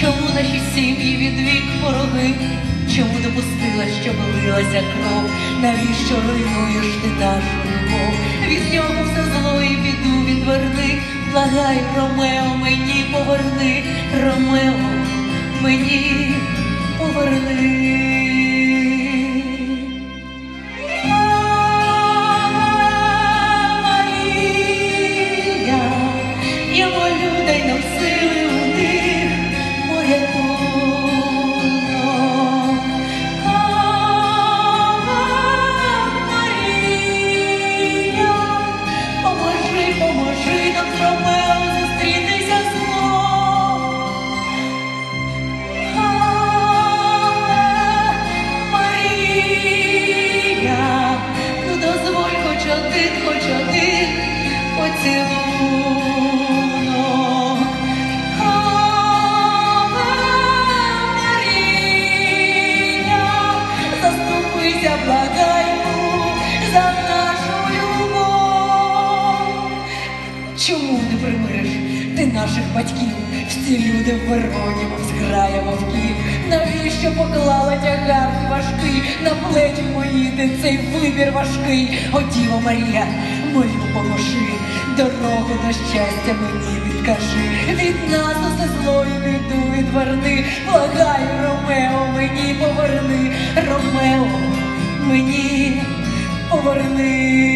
Чому наші сім'ї від вік вороги? Чому допустила, щоб лилася кров? Навіщо руйнуєш ти нашу любов? Від нього все зло і біду відверни. Благай, Ромео, мені поверни, Ромео, мені поверни. Хоч один поцілунок. Марія, заступися, благаю за нашу любов. Чому не примириш ти наших батьків? Всі люди в Вероні, мов зграя вовків. Навіщо поклала тягар важкий на плечі мої, ти цей вибір важкий? О, Діво Марія, молю, поможи, дорогу до щастя мені підкажи. Від нас усе зло і біду відверни. Благаю, Ромео, мені поверни, Ромео, мені поверни.